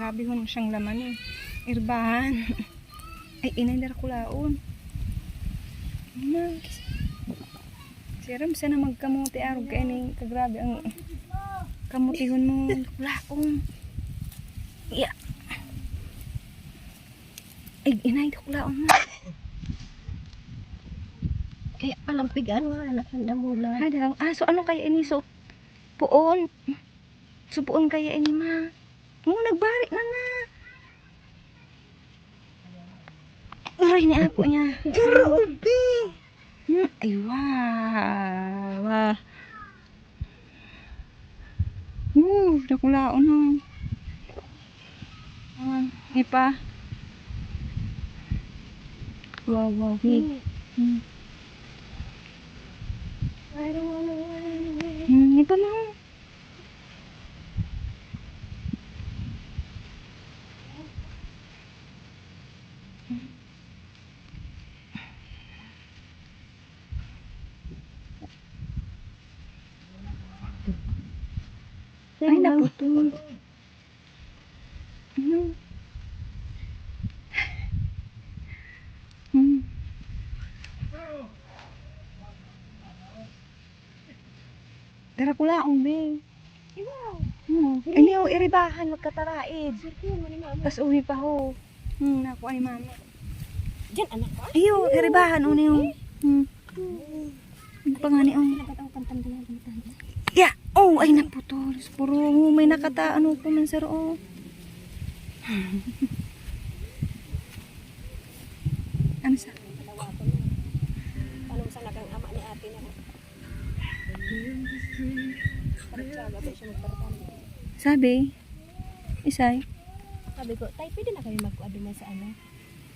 Grabe ho siyang laman eh. Irbahan. Ay, inay dara kulaon. Na. Siram sana magkamuti arog kay ni kagrabe ang kamutihon mo kulaon. Ya. Ay, inay kulaon mo. Kaya palampigan nga anak ng damulan. Ada lang. Ah, so ano kaya ini so? Puon. So puon kaya ini ma. Mo nagbari na na. Aray ni apo niya. Pero ubi! Hmm, Ay, wow. Wow. Uh, nakulaon no. Ah, ipa. Wow, wow. Hmm. Hmm. Ay, naputol. Ano? Hmm. Tara ko lang, umbe. Hmm. Ay, niyo, iribahan, magkataraid. Tapos uwi pa ho. Hmm, naku ay mami. Diyan anak ka? Ayo, iribahan, o niyo. Hmm. Ano pa nga ni, oh. Ya, oh, ay naputol. Puro may nakata ano po man sir oh. ano sa? Anong sa nakang ama ni ate na? Sabi, isay. Sabi ko, tay, pwede na kayo magkuado na sa ano?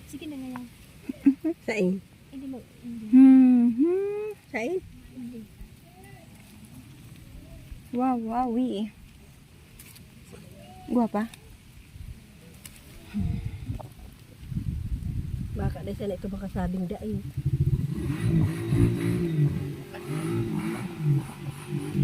Sige na ngayon. Sain? Hindi mo, hindi. Hmm, hmm. Sain? hindi. Wow, wow, wi. Guwapa. Baka na sana ito makasabing daing.